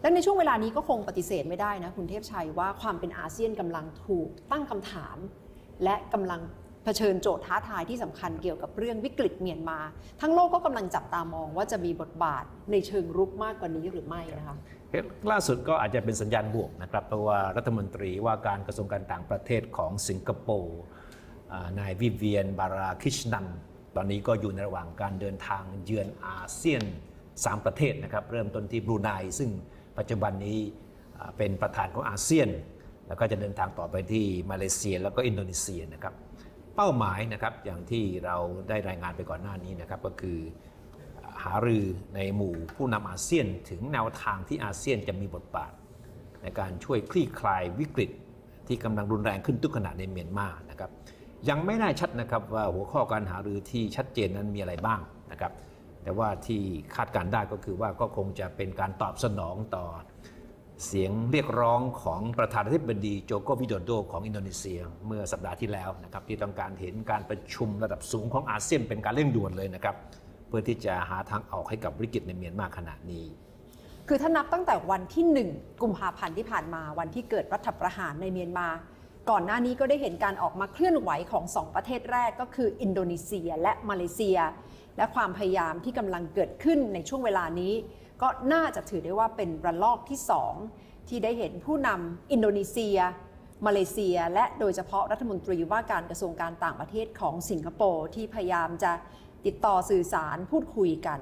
และในช่วงเวลานี้ก็คงปฏิเสธไม่ได้นะคุณเทพชัยว่าความเป็นอาเซียนกำลังถูกตั้งคำถาม และกำลังเผชิญโจทย์ท้าทายที่สำคัญเกี่ยวกับเรื่องวิกฤตเมียนมา ทั้งโลกก็กำลังจับตามองว่าจะมีบทบาทในเชิงรุกมากกว่านี้หรือไม่นะคะล่าสุดก็อาจจะเป็นสัญญาณบวกนะครับเพราะว่ารัฐมนตรีว่าการกระทรวงการต่างประเทศของสิงคโปร์นายวิเวียนบาราคิชนันตอนนี้ก็อยู่ในระหว่างการเดินทางเยือนอาเซียน 3 ประเทศนะครับเริ่มต้นที่บรูไนซึ่ง ปัจจุบันนี้เป็นประธานของอาเซียน แล้วก็จะเดินทางต่อไปที่มาเลเซียแล้วก็อินโดนีเซียนะครับเป้าหมายนะครับอย่างที่เราได้รายงานไปก่อนหน้านี้นะครับก็คือหารือในหมู่ผู้นำอาเซียนถึงแนวทางที่อาเซียนจะมีบทบาท ในการช่วยคลี่คลายวิกฤต ที่กำลังรุนแรงขึ้นทุกขณะในเมียนมานะครับยังไม่แน่ชัดนะครับว่าหัวข้อการหารือที่ชัดเจนนั้นมีอะไรบ้างนะครับ แต่ว่าที่คาดการได้ก็คือว่าก็คงจะเป็นการตอบสนองต่อเสียงเรียกร้องของประธานาธิบดีโจโกวิโดโดของอินโดนีเซียเมื่อสัปดาห์ที่แล้วนะครับที่ต้องการเห็นการประชุมระดับสูงของอาเซียนเป็นการเร่งด่วนเลยนะครับเพื่อที่จะหาทางออกให้กับวิกฤตในเมียนมาขณะนี้ คือถ้านับตั้งแต่วันที่ 1 กุมภาพันธ์ที่ผ่านมาวันที่เกิดรัฐประหารในเมียนมา ก่อนหน้านี้ก็ได้เห็นการออกมาเคลื่อนไหวของสองประเทศแรกก็คืออินโดนีเซียและมาเลเซีย และความพยายามที่กำลังเกิดขึ้นในช่วงเวลานี้ ก็น่าจะถือได้ว่าเป็นระลอกที่ 2 ที่ได้เห็นผู้นำอินโดนีเซีย มาเลเซีย และโดยเฉพาะรัฐมนตรีว่าการกระทรวงการต่างประเทศของสิงคโปร์ที่พยายามจะติดต่อสื่อสารพูดคุยกัน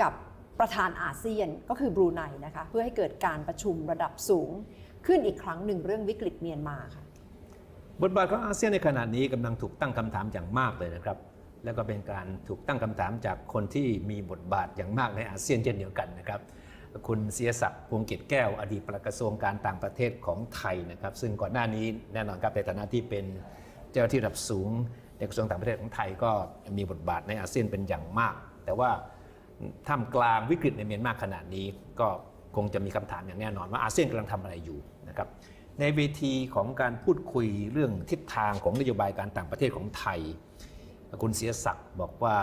กับประธานอาเซียนก็คือบรูไนนะคะเพื่อให้เกิดการประชุมระดับสูง ขึ้นอีกครั้งหนึ่งเรื่องวิกฤตเมียนมาค่ะบทบาทของอาเซียนในขณะนี้กำลังถูกตั้งคำถามอย่างมากเลยนะครับ แล้วก็เป็นการถูกตั้งคำถามจากคนที่มีบทบาทอย่างมากในอาเซียนเช่นเดียวกันนะครับคุณเสียศักดิ์พวงกิจแก้ว อดีตปลัดกระทรวงการต่างประเทศของไทยนะครับ ซึ่งก่อนหน้านี้แน่นอนครับในฐานะที่เป็นเจ้าที่ระดับสูงในกระทรวงต่างประเทศของไทยก็มีบทบาทในอาเซียนเป็นอย่างมาก แต่ว่าท่ามกลางวิกฤตในเมียนมาขณะนี้ ก็คงจะมีคำถามอย่างแน่นอนว่าอาเซียนกำลังทำอะไรอยู่นะครับในเวทีของการพูดคุยเรื่องทิศทางของนโยบายการต่างประเทศของไทย คุณเสียศักดิ์บอกว่า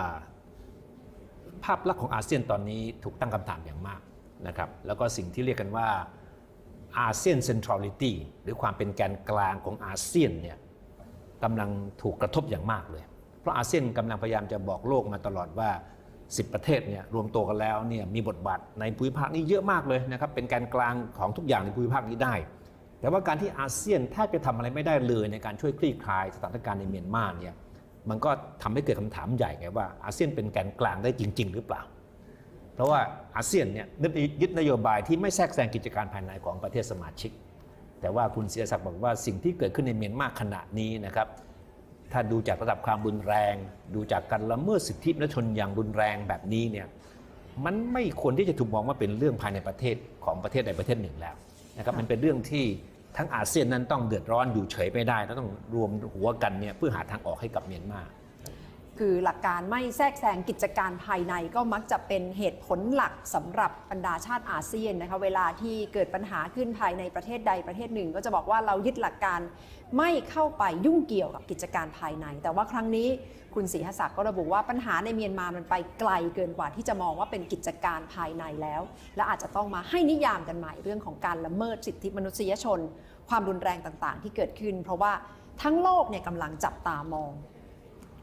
ภาพลักษณ์ของอาเซียนตอนนี้ถูกตั้งคำถามอย่างมากนะครับแล้วก็สิ่งที่เรียกกันว่าอาเซียนเซนทรัลิตี้หรือความเป็นแกนกลางของอาเซียนเนี่ยกำลังถูกกระทบอย่างมากเลย เพราะอาเซียนกำลังพยายามจะบอกโลกมาตลอดว่า 10 ประเทศเนี่ยรวมตัวกันแล้วเนี่ยมีบทบาทในภูมิภาคนี้เยอะมากเลยนะครับเป็นแกนกลางของทุกอย่างในภูมิภาคนี้ได้ แต่ว่าการที่อาเซียนแทบจะทำอะไรไม่ได้เลยในการช่วยคลี่คลายสถานการณ์ในเมียนมาเนี่ย มันก็ทำให้เกิดคำถามใหญ่ไงว่าอาเซียนเป็นแกนกลางได้จริง ๆ หรือเปล่า เพราะว่าอาเซียนเนี่ยยึดนโยบายที่ไม่แทรกแซงกิจการภายในของประเทศสมาชิก แต่ว่าคุณเสียศักดิ์บอกว่าสิ่งที่เกิดขึ้นในเมียนมาขณะนี้นะครับถ้าดูจากระดับความรุนแรง ดูจากการละเมิดสิทธิมนุษยชนอย่างรุนแรงแบบนี้เนี่ยมันไม่ควรที่จะถูกมองว่าเป็นเรื่องภายในประเทศของประเทศใดประเทศหนึ่งแล้วนะครับมันเป็นเรื่องที่ ทั้งอาเซียนนั้นต้องเดือดร้อนอยู่เฉยไม่ได้และต้องรวมหัวกันเนี่ยเพื่อหาทางออกให้กับเมียนมา คือหลักการไม่แทรกแซงกิจการภายในก็มักจะเป็นเหตุผลหลักสำหรับบรรดาชาติอาเซียนนะคะ เวลาที่เกิดปัญหาขึ้นภายในประเทศใดประเทศหนึ่ง ก็จะบอกว่าเรายึดหลักการไม่เข้าไปยุ่งเกี่ยวกับกิจการภายใน แต่ว่าครั้งนี้คุณศรีหศักดิ์ก็ระบุว่าปัญหาในเมียนมามันไปไกลเกินกว่าที่จะมองว่าเป็นกิจการภายในแล้ว และอาจจะต้องมาให้นิยามกันใหม่เรื่องของการละเมิดสิทธิมนุษยชน ความรุนแรงต่างๆ ที่เกิดขึ้น เพราะว่าทั้งโลกเนี่ยกำลังจับตามอง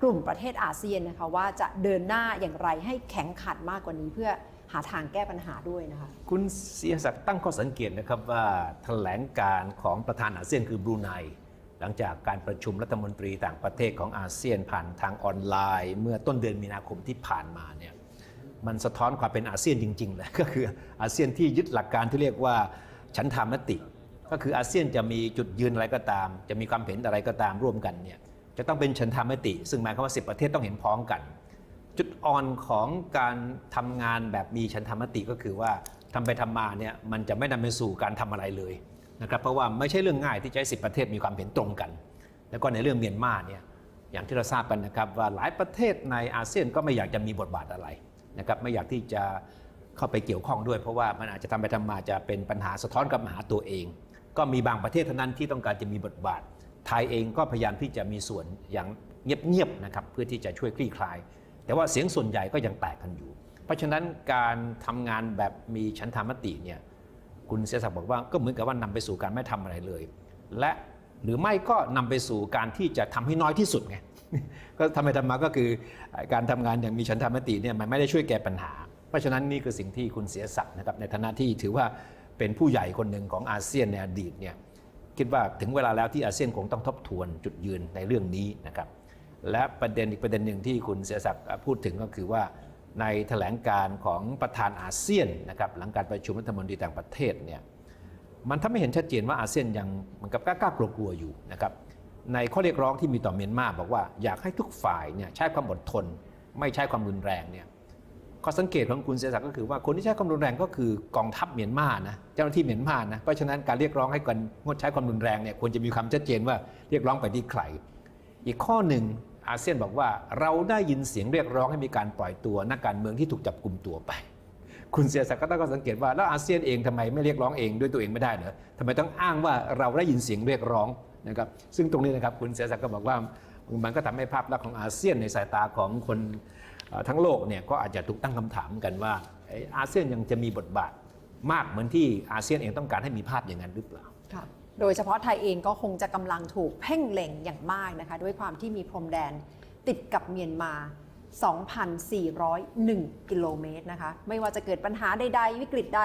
กลุ่มประเทศอาเซียนนะคะว่าจะเดินหน้าอย่างไรให้แข็งขันมากกว่านี้เพื่อหาทางแก้ปัญหาด้วยนะคะคุณเสียศักดิ์ตั้งข้อสังเกตนะครับว่าแถลงการของประธานอาเซียนคือบรูไนหลังจากการประชุมรัฐมนตรีต่างประเทศของอาเซียนผ่านทางออนไลน์ เมื่อต้นเดือนมีนาคมที่ผ่านมาเนี่ยมันสะท้อนความเป็นอาเซียนจริงๆเลยก็คืออาเซียนที่ยึดหลักการที่เรียกว่าฉันทามติ ก็คืออาเซียนจะมีจุดยืนอะไรก็ตาม จะมีความเห็นอะไรก็ตามร่วมกันเนี่ย จะต้องเป็นฉันทามติ ซึ่งหมายความว่า 10 ประเทศต้องเห็นพ้องกัน จุดอ่อนของการทำงานแบบมีฉันทามติก็คือว่าทำไปทำมาเนี่ยมันจะไม่นำไปสู่การทำอะไรเลยนะครับเพราะว่าไม่ใช่เรื่องง่ายที่จะให้สิประเทศมีความเห็นตรงกัน แล้วก็ในเรื่องเมียนมาเนี่ยอย่างที่เราทราบกันนะครับว่าหลายประเทศในอาเซียนก็ไม่อยากจะมีบทบาทอะไรนะครับไม่อยากที่จะเข้าไปเกี่ยวข้องด้วย เพราะว่ามันอาจจะทำไปทำมาจะเป็นปัญหาสะท้อนกับปัญหาตัวเอง ก็มีบางประเทศเท่านั้นที่ต้องการจะมีบทบาท ไทยเองก็พยายามที่จะมีส่วนอย่างเงียบๆนะครับเพื่อที่จะช่วยคลี่คลาย แต่ว่าเสียงส่วนใหญ่ก็ยังแตกกันอยู่ เพราะฉะนั้นการทำงานแบบมีชั้นธรรมติเนี่ยคุณเสียศักดิ์บอกว่าก็เหมือนกับว่านำไปสู่การไม่ทำอะไรเลย และหรือไม่ก็นำไปสู่การที่จะทำให้น้อยที่สุดไงก็ทำไปทำมาก็คือการทำงานอย่างมีฉันทามติเนี่ยมันไม่ได้ช่วยแก้ปัญหา เพราะฉะนั้นนี่คือสิ่งที่คุณเสียศักดิ์นะครับในฐานะที่ถือว่าเป็นผู้ใหญ่คนหนึ่งของอาเซียนในอดีตเนี่ย คิดว่าถึงเวลาแล้วที่อาเซียนคงต้องทบทวนจุดยืนในเรื่องนี้นะครับ และประเด็นอีกประเด็นหนึ่งที่คุณเสียศักดิ์พูดถึงก็คือว่าในแถลงการของประธานอาเซียนนะครับหลังการประชุมรัฐมนตรีต่างประเทศเนี่ยมันทำให้เห็นชัดเจนว่าอาเซียนยังเหมือนกับกล้าๆกลัวอยู่นะครับในข้อเรียกร้องที่มีต่อเมียนมาบอกว่าอยากให้ทุกฝ่ายเนี่ยใช้ความอดทน ไม่ใช้ความรุนแรงเนี่ย ข้อสังเกตของคุณเสียศักดิ์ก็คือว่าคนที่ใช้ความรุนแรงก็คือกองทัพเมียนมานะเจ้าหน้าที่เมียนมานะเพราะฉะนั้นการเรียกร้องให้กันงดใช้ความรุนแรงเนี่ยควรจะมีความชัดเจนว่าเรียกร้องไปที่ใคร อีกข้อหนึ่งอาเซียนบอกว่าเราได้ยินเสียงเรียกร้องให้มีการปล่อยตัวนักการเมืองที่ถูกจับกลุ่มตัวไป คุณเสียศักก็ตั้งสังเกตว่าแล้วอาเซียนเองทำไมไม่เรียกร้องเองด้วยตัวเองไม่ได้เหรอทำไมต้องอ้างว่าเราได้ยินเสียงเรียกร้องนะครับซึ่งตรงนี้นะครับคุณเสียศักก็บอกว่ามันก็ทำให้ภาพลักษณ์ของอาเซียนในสายตาของคน ทั้งโลกเนี่ยก็อาจจะถูกตั้งคำถามกันว่าอาเซียนยังจะมีบทบาทมากเหมือนที่อาเซียนเองต้องการให้มีภาพอย่างนั้นหรือเปล่าค่ะโดยเฉพาะไทยเองก็คงจะกำลังถูกเพ่งเล็งอย่างมากนะคะด้วยความที่มีพรมแดนติดกับเมียนมา 2,401 กิโลเมตรนะคะ ไม่ว่าจะเกิดปัญหาใด ๆ วิกฤตใด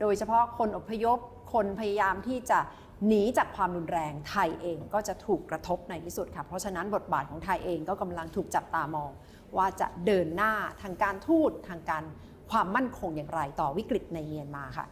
โดยเฉพาะคนอพยพ คนพยายามที่จะ หนีจากความรุนแรงไทยเองก็จะถูกกระทบในที่สุดค่ะ เพราะฉะนั้นบทบาทของไทยเองก็กำลังถูกจับตามอง ว่าจะเดินหน้าทางการทูตทางการความมั่นคงอย่างไรต่อวิกฤตในเมียนมาค่ะ